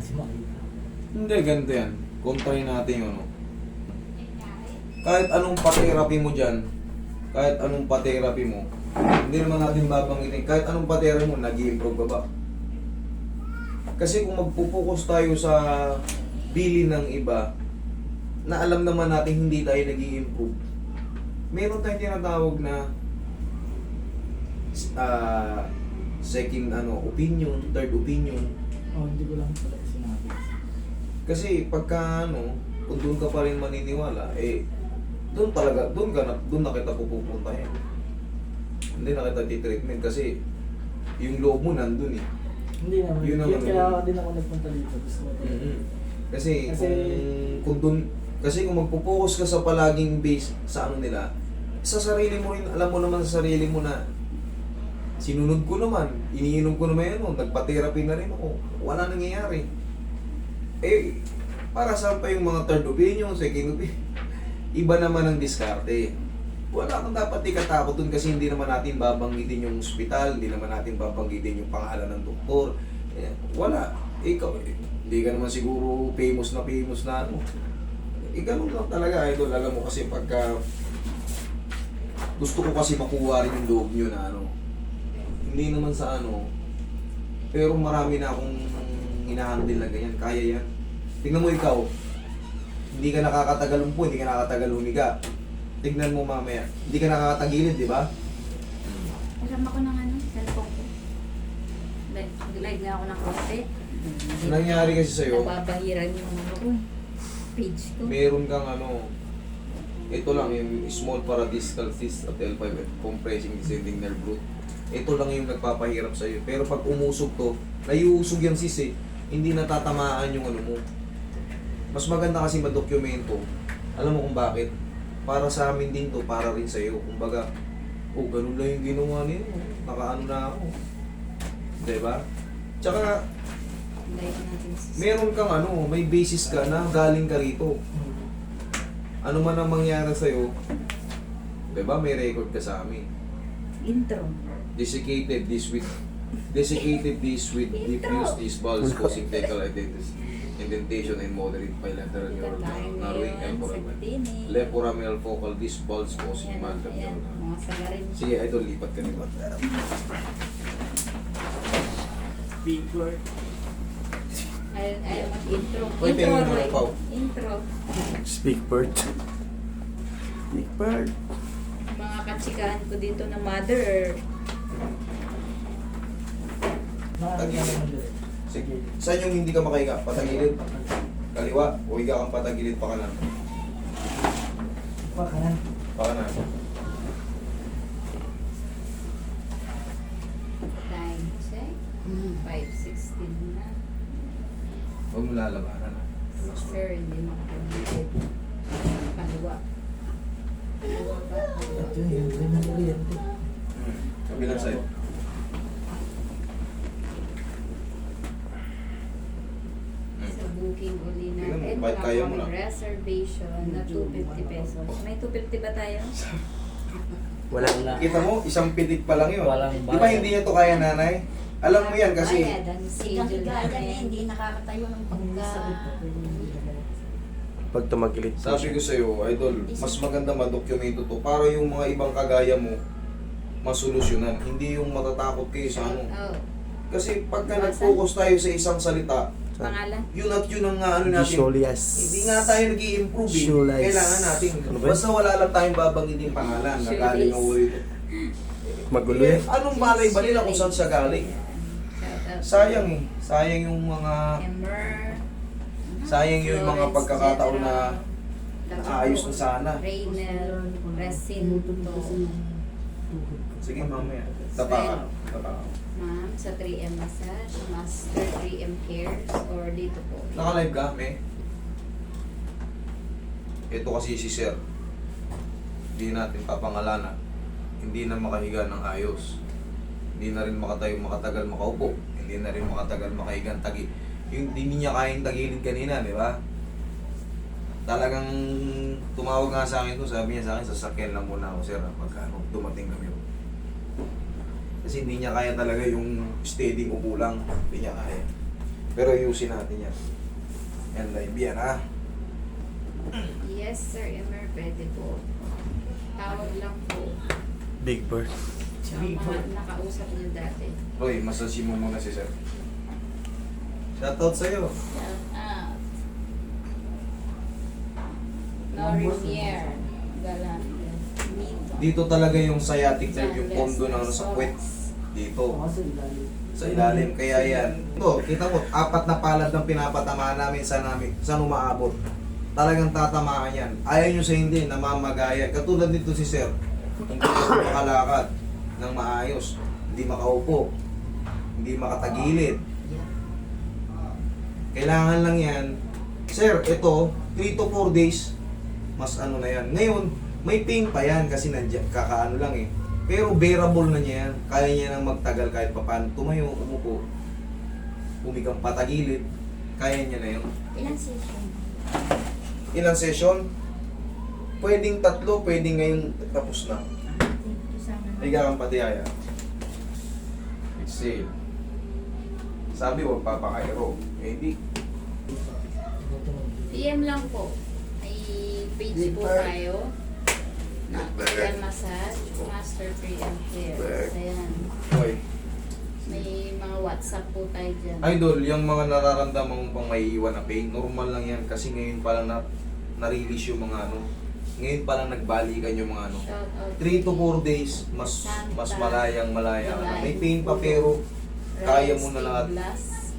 kasi makita. Hindi, ganito yan. Kontrahin natin yung ano. Kahit anong pa-therapy mo dyan, kahit anong pa-therapy mo, hindi naman natin babanggitin, kahit anong pa-therapy mo, nag improve ka ba? Kasi kung magpupokus tayo sa bili ng iba, na alam naman natin hindi tayo nag improve meron tayong tinatawag na ah, second ano opinion, third opinion, Oh, hindi ko lang pala. Kasi pagka ano, kung doon ka pa rin maniniwala, eh, doon talaga, doon ka na, doon na kita pupuntahin. Hindi na kita titreatment kasi yung loob mo nandun eh. Hindi naman. Yun naman. kaya din ako nagpunta dito. Gusto ko. Kasi, Kasi- kung, kung doon, kasi kung magpo-focus ka sa palaging base sa ano nila, sa sarili mo rin, alam mo naman sa sarili mo na sinunod ko naman, iniinom ko naman yun, nagpa-therapy na rin ako, wala nangyayari. Eh, para saan pa yung mga third opinion, second opinion? Iba naman ang diskarte. Wala kang dapat ikatakot dun kasi hindi naman natin babanggitin yung ospital, hindi naman natin babanggitin yung pangalan ng doktor. Eh, wala. Ikaw, eh, hindi ka naman siguro famous na famous na ano. Eh, ganun lang talaga, idol. Alam mo kasi pagka gusto ko kasi makuha rin yung loob nyo na ano. Hindi naman sa ano, pero marami na akong hinahandle na ganyan. Kaya yan. Tingnan mo ikaw, hindi ka nakakatagal umpo, hindi ka nakakatagal humiga. Tignan mo mamaya, hindi ka nakakatagilid, di ba? Alam ako ng ano, cellphone ko. Live, live nga ako ng konti. Ang nangyari kasi sa'yo, Nababahiran yung ano ko eh. Page ko. meron kang ano, ito lang yung small paradiscal cyst at L5 at compressing descending nerve root. Ito lang yung nagpapahirap sa'yo. Pero pag umusog to, naiusog yung cyst eh, hindi natatamaan yung ano mo. Mas maganda kasi madokumento. Alam mo kung bakit? Para sa amin din to, para rin sa'yo. Kumbaga, oh, ganun lang yung ginawa niyo. Nakaano na ako. Diba? Tsaka, meron kang ano, may basis ka na galing ka rito. Ano man ang mangyari sa'yo, di ba may record ka sa amin. Intro. Desiccated this with desiccated this with diffuse this bulbs causing tecalitis, indentation and moderate bilateral neural narrowing and foramen. Left foraminal focal disc bulbs causing ayan. neural. Sige, idol, lipat ka nito. Big word. Mag-intro. Uy, Intro, Roy. na, Pao. Intro. Speak bird. Speak bird. Mga katsikahan ko dito na mother. Sige. Saan yung hindi ka makahiga? Patagilid? Kaliwa? O higa kang patagilid pa kanan? Pa kanan. Pa kanan. Time check. 5.16 na. Huwag mo lalabanan. ah. Sir, hindi makapagbilid. Kaliwa. Kaliwa ba? Ito yun. Yun ang kuryente. Hmm. Kabilang side. Hmm. Sa booking uli Tingnan mo, natin, kahit wala kaya mo lang. reservation na 250 pesos. May 250 ba tayo? Wala. Kita mo, isang pitik pa lang yun. Walang Di ba hindi niya to kaya nanay? Alam mo yan kasi Bayad ang schedule Higang-higa hindi nakakatayo ng pagka... Pag tumagilid po sabi ko sa'yo, idol, mas maganda madokumento to para yung mga ibang kagaya mo masolusyonan. Hindi yung matatakot kayo sa ano. Oh, Kasi pagka nag-focus tayo sa isang salita, pangalan? yun at yun ang ano natin. Visualias. Hindi nga tayo nag improve eh. Visualize. Kailangan natin. Ano ba? Basta wala lang tayong babanggitin pangalan na galing ang ulo. Magulo Eh, eh. anong malay ba nila kung saan siya galing? Sayang eh. Sayang yung mga. Sayang yung mga pagkakataon na naayos na sana. Raynel, Resinto. Sige mamaya. Tapa ka. Ma'am, sa 3M Massage, Master 3M Cares, or dito po. Naka-live ka, me? Ito kasi si Sir. Hindi natin papangalanan. Hindi na makahiga ng ayos. Hindi na rin makatayo makatagal makaupo. Hindi na rin makatagal makahiga ng tagi. Yung hindi niya kayang tagilid kanina, di ba? Talagang tumawag nga sa akin to, sabi niya sa akin, sasakyan lang muna ako, sir, pagka ano, dumating kami. Kasi hindi niya kaya talaga yung steady upo lang. Hindi niya kaya. Pero ayusin natin yan. Yan live yan ha. Yes, Sir Emer, pwede po. Tawag lang po. Big Bird. Ang mga nakausap niyo dati. Roy, masasin mo muna si sir. Shoutout sa'yo. Shout out. Norimier. Galante. Dito talaga yung sciatic nerve, yung pondo ng ano, sa puwet. Dito. Sa ilalim, kaya yan. Ito, kita mo, apat na palad ng pinapatamaan namin sa namin, sa umaabot. Talagang tatamaan yan. Ayaw nyo sa hindi, namamagayan. Katulad nito si Sir, hindi ko makalakad ng maayos. Hindi makaupo. Hindi makatagilid. Kailangan lang yan. Sir, ito, 3 to 4 days, mas ano na yan. Ngayon, may pain pa yan kasi nandiyan, kakaano lang eh. Pero bearable na niya yan. Kaya niya nang magtagal kahit papaano. Tumayo, umupo. Umikang patagilid. Kaya niya na yun. Ilan session? Ilang session? Pwedeng tatlo, pwedeng ngayon tapos na. Higa kang patiyaya. Exhale. Sabi, huwag papakairo. Eh, hindi. PM lang po. May page po tayo. PM massage, master PM care. Ayan. Okay. May mga WhatsApp po tayo dyan. Idol, yung mga nararamdaman mong pang maiiwan na pain, normal lang yan kasi ngayon pa lang na, na-release yung mga ano. Ngayon pa lang nagbalikan yung mga ano. Shout out. 3 to 4 days, mas mas malayang malaya ka na. May pain pa pero kaya mo na lahat.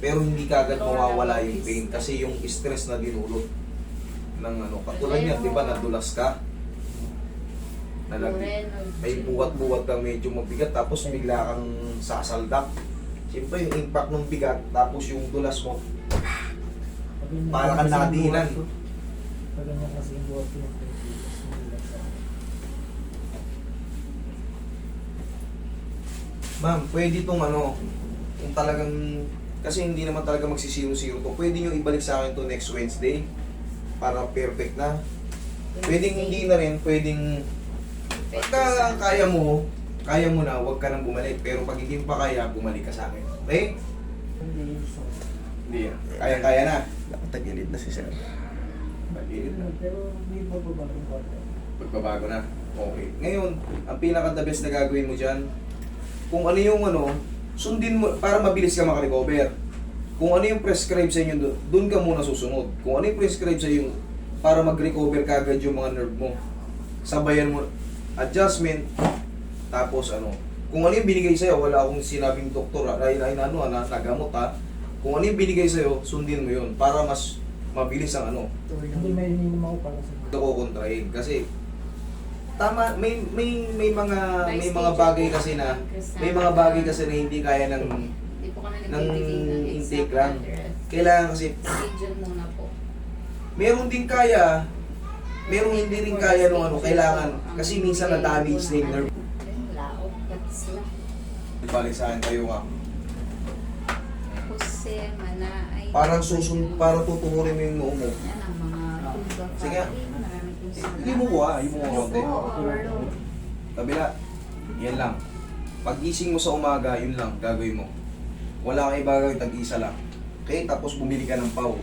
Pero hindi kagad mawawala yung pain kasi yung stress na dinulot ng ano. Katulad niya, di ba, nadulas ka? Nalag, may buwat-buwat kang medyo mabigat tapos bigla kang sasaldak. Siyempre yung impact ng bigat tapos yung dulas mo. Para kang nadilan. Pag kasi yung buhat yung Ma'am, pwede itong ano, kung talagang, kasi hindi naman talaga magsisiro-siro to, pwede nyo ibalik sa akin to next Wednesday para perfect na. Pwedeng hindi na rin, pwedeng, pagka kaya mo, kaya mo na, huwag ka nang bumalik. Pero pag hindi mo pa kaya, bumalik ka sa akin. Okay? Hindi yan. Kaya-kaya na. Nakatagilid na si Sir. Pagilid na. Pero may bababa yung kwarto. Pagbabago na. Okay. Ngayon, ang pinaka-the best na gagawin mo dyan, kung ano yung ano, sundin mo, para mabilis ka makarecover. Kung ano yung prescribe sa inyo, doon- doon ka muna susunod. Kung ano yung prescribe sa inyo, para mag-recover ka agad yung mga nerve mo. Sabayan mo, adjustment, tapos ano, kung ano yung binigay sa'yo, wala akong sinabing doktor, ay, ay, ano, na, nagamot ha. Kung ano yung binigay sa'yo, sundin mo yun, para mas mabilis ang ano, Hindi may minimum ako para sa kukontrahin kasi tama may may may mga may mga bagay kasi na may mga bagay kasi na hindi kaya ng ng intake lang. kailangan kasi Schedule muna po. meron din kaya meron hindi rin kaya nung ano kailangan. Kasi minsan na damage na yung nerve. Balik sa akin kayo nga parang susun para tutukurin mo yung noo mo Yan ang mga tugang Sige. Hindi mo kuha hindi mo kuha konti. kabila. Yan lang. Pag gising mo sa umaga yun lang gagawin mo. Wala kang iba gagawin tag-isa lang. Okay tapos bumili ka ng pau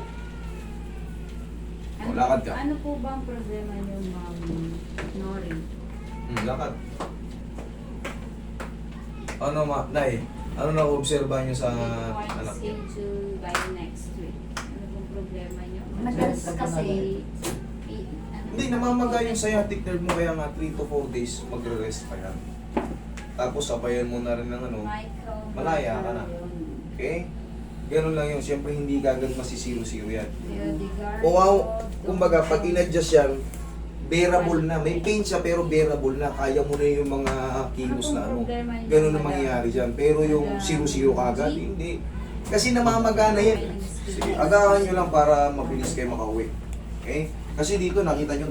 O, lakad ka. Ano po ba ang problema niyo, Ma'am Nori? Hmm, lakad. Ano ma, Nay? Ano na obserba niyo sa anak niyo? schedule by next week. Ano pong problema niyo? Madalas kasi... i- ano, Hindi, namamaga yung sciatic nerve mo kaya nga 3 to 4 days magre-rest pa yan. Tapos sabayan mo na rin ng ano. Michael. Malaya ka na. Yun. Okay? Ganun lang yun. Siyempre hindi gagad masisiro-siro yan. O wow, kumbaga pag in-adjust yan, bearable na. May pain siya pero bearable na. Kaya mo na yung mga kilos na ano. Ganun na mangyayari dyan. Pero yung siro-siro kagad, hindi. Kasi namamaga na yan. Sige, agahan nyo lang para mabilis kayo makauwi. Okay? Kasi dito nakita nyo,